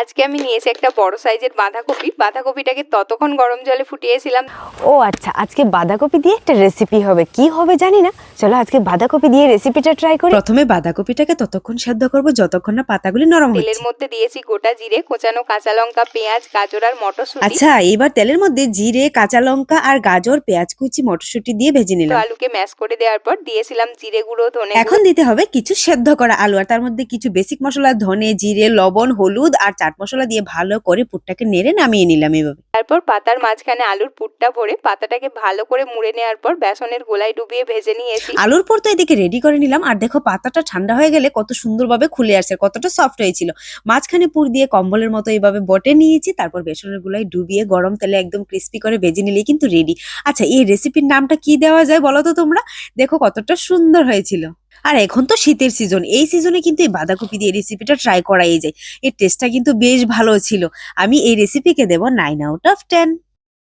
আজকে আমি নিয়েছি একটা বড় সাইজের বাঁধাকপি। বাঁধাকপিটাকে ততক্ষণ গরম জলে ফুটিয়েছিলাম। ও আচ্ছা আজকে বাঁধাকপি দিয়ে একটা রেসিপি হবে। কি হবে জানি না। চলো আজকে বাঁধাকপি দিয়ে রেসিপিটা ট্রাই করি। প্রথমে বাঁধাকপিটাকে ততক্ষণ সেদ্ধ করব যতক্ষণ না পাতাগুলি নরম তেলের মধ্যে দিয়েছি গোটা জিরে কোচানো কাঁচা লঙ্কা পেঁয়াজ গাজর আর মটরশুঁটি। আচ্ছা এবার তেলের মধ্যে জিরে কাঁচা লঙ্কা আর গাজর পেঁয়াজ কুচি মটরশুঁটি দিয়ে ভেজে নিলাম। আলুকে ম্যাশ করে দেওয়ার পর দিয়েছিলাম জিরে গুঁড়ো ধনে এখন দিতে হবে কিছু সেদ্ধ করা আলু আর তার মধ্যে কিছু বেসিক মশলা ধনে জিরে লবণ হলুদ আর চাট মশলা দিয়ে ভালো করে পুরটাকে নেড়ে নামিয়ে নিলাম এভাবে। তারপর পাতার মাঝখানে আলুর পুরটা ভরে পাতাটাকে ভালো করে মুড়ে নেওয়ার পর বেসনের গোলায় ডুবিয়ে ভেজে নিয়েছি। আলুর পর তো এদিকে রেডি করে নিলাম। আর দেখো পাতাটা ঠান্ডা হয়ে গেলে কত সুন্দরভাবে খুলে আসছে কতটা সফট হয়েছিল। মাঝখানে পুর দিয়ে কম্বলের মতো এইভাবে বটে নিয়েছি তারপর বেসনের গুলাই ডুবিয়ে গরম তেলে একদম ক্রিস্পি করে ভেজে নিলেই কিন্তু রেডি আচ্ছা এই রেসিপির নামটা কি দেওয়া যায় বলো তো তোমরা? দেখো কতটা সুন্দর হয়েছিল। আর এখন তো শীতের সিজন এই সিজনে কিন্তু এই বাঁধাকপি দিয়ে রেসিপিটা ট্রাই করাই যায়। এর টেস্টটা কিন্তু বেশ ভালো ছিল। আমি এই রেসিপিকে দেব নাইন আউট অফ টেন